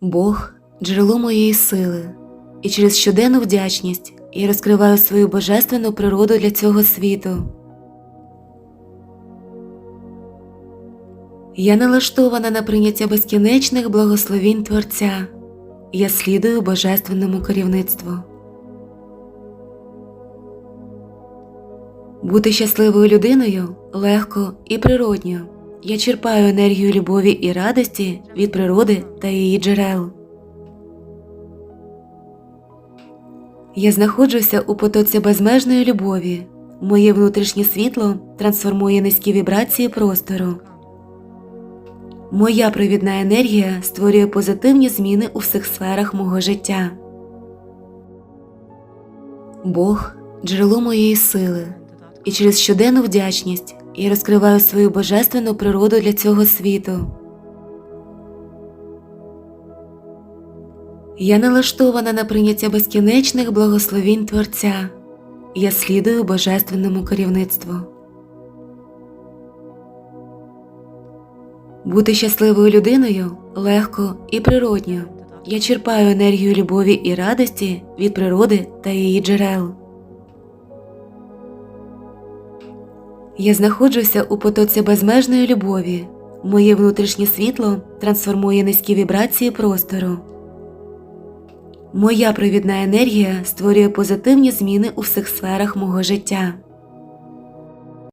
Бог джерело моєї сили, і через щоденну вдячність я розкриваю свою божественну природу для цього світу. Я налаштована на прийняття безкінечних благословінь Творця. Я слідую божественному керівництву. Бути щасливою людиною легко і природньо. Я черпаю енергію любові і радості від природи та її джерел. Я знаходжуся у потоці безмежної любові. Моє внутрішнє світло трансформує низькі вібрації простору. Моя провідна енергія створює позитивні зміни у всіх сферах мого життя. Бог джерело моєї сили, і через щоденну вдячність я розкриваю свою божественну природу для цього світу. Я налаштована на прийняття безкінечних благословінь Творця. Я слідую божественному керівництву. Бути щасливою людиною легко і природньо. Я черпаю енергію любові і радості від природи та її джерел. Я знаходжуся у потоці безмежної любові. Моє внутрішнє світло трансформує низькі вібрації простору. Моя провідна енергія створює позитивні зміни у всіх сферах мого життя.